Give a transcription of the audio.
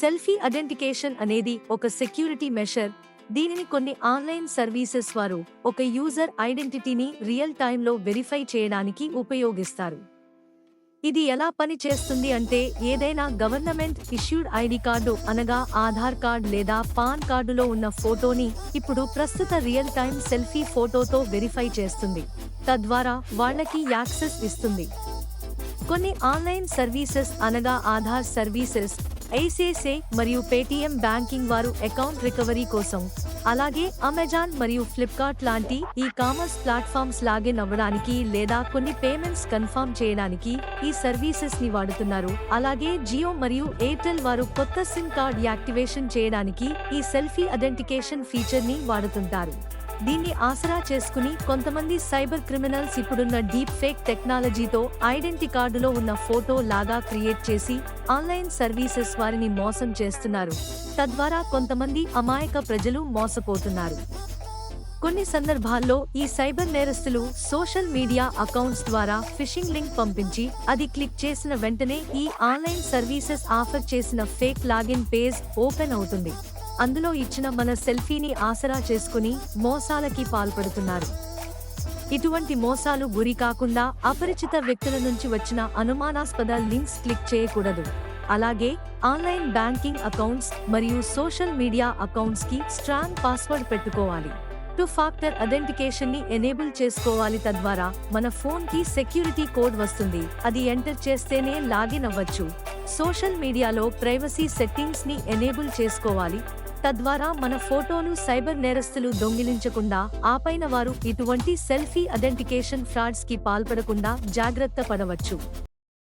Selfie ఐడెంటికేషన్ అనేది ఒక security measure. దీనిని కొన్ని ఆన్లైన్ సర్వీసెస్ వారు ఒక యూజర్ ఐడెంటిటీని రియల్ టైంలో వెరిఫై చేయడానికి ఉపయోగిస్తారు. ఇది ఎలా పని చేస్తుంది అంటే ఏదైనా గవర్నమెంట్ ఇష్యూడ్ ఐడి కార్డు అనగా ఆధార్ కార్డ్ లేదా పాన్ కార్డులో ఉన్న ఫోటోని ఇప్పుడు ప్రస్తుత రియల్ టైం సెల్ఫీ ఫోటోతో వెరిఫై చేస్తుంది. తద్వారా వాళ్ళకి యాక్సెస్ ఇస్తుంది. కొన్ని ఆన్లైన్ సర్వీసెస్ అనగా ఆధార్ సర్వీసెస్ ఐసిఐసిఐ మరియు పేటిఎం బ్యాంకింగ్ వారు అకౌంట్ రికవరీ కోసం అలాగే అమెజాన్ మరియు ఫ్లిప్కార్ట్ లాంటి ఈ కామర్స్ ప్లాట్ఫామ్స్ లాగిన్ అవ్వడానికి లేదా కొన్ని పేమెంట్స్ కన్ఫర్మ్ చేయడానికి ఈ సర్వీసెస్ని వాడుతున్నారు అలాగే జియో మరియు ఎయిర్టెల్ వారు కొత్త సిమ్ కార్డ్ యాక్టివేషన్ చేయడానికి ఈ సెల్ఫీ ఐడెంటికేషన్ ఫీచర్ని వాడుతుంటారు. దీన్ని ఆసరా చేసుకుని కొంతమంది సైబర్ క్రిమినల్స్ ఇప్పుడున్న డీప్ ఫేక్ టెక్నాలజీతో ఐడెంటి కార్డులో ఉన్న ఫోటో లాగా క్రియేట్ చేసి ఆన్లైన్ సర్వీసెస్ వారిని మోసం చేస్తున్నారు. తద్వారా కొంతమంది అమాయక ప్రజలు మోసపోతున్నారు. కొన్ని సందర్భాల్లో ఈ సైబర్ నేరస్తులు సోషల్ మీడియా అకౌంట్స్ ద్వారా ఫిషింగ్ లింక్ పంపించి అది క్లిక్ చేసిన వెంటనే ఈ ఆన్లైన్ సర్వీసెస్ ఆఫర్ చేసిన ఫేక్ లాగిన్ పేజ్ ఓపెన్ అవుతుంది. అందులో ఇచ్చిన మన సెల్ఫీని ఆసరా చేసుకుని మోసాలకి పాల్పడుతున్నారు. ఇటువంటి మోసాలు గురి కాకుండా అపరిచిత వ్యక్తుల నుంచి వచ్చిన అనుమానాస్పద లింక్స్ క్లిక్ చేయకూడదు. అలాగే ఆన్లైన్ బ్యాంకింగ్ అకౌంట్స్ మరియు సోషల్ మీడియా అకౌంట్స్కి స్ట్రాంగ్ పాస్వర్డ్ పెట్టుకోవాలి. టూ ఫాక్టర్ ఐడెంటికేషన్ని ఎనేబుల్ చేసుకోవాలి తద్వారా మన ఫోన్కి సెక్యూరిటీ కోడ్ వస్తుంది. అది ఎంటర్ చేస్తేనే లాగిన్ అవ్వచ్చు. సోషల్ మీడియాలో ప్రైవసీ సెట్టింగ్స్ని ఎనేబుల్ చేసుకోవాలి. తద్వారా మన ఫోటోను సైబర్ నేరస్తులు దొంగిలించకుండా ఆపైన వారు ఇటువంటి సెల్ఫీ ఐడెంటికేషన్ ఫ్రాడ్స్కి పాల్పడకుండా జాగ్రత్త పడవచ్చు.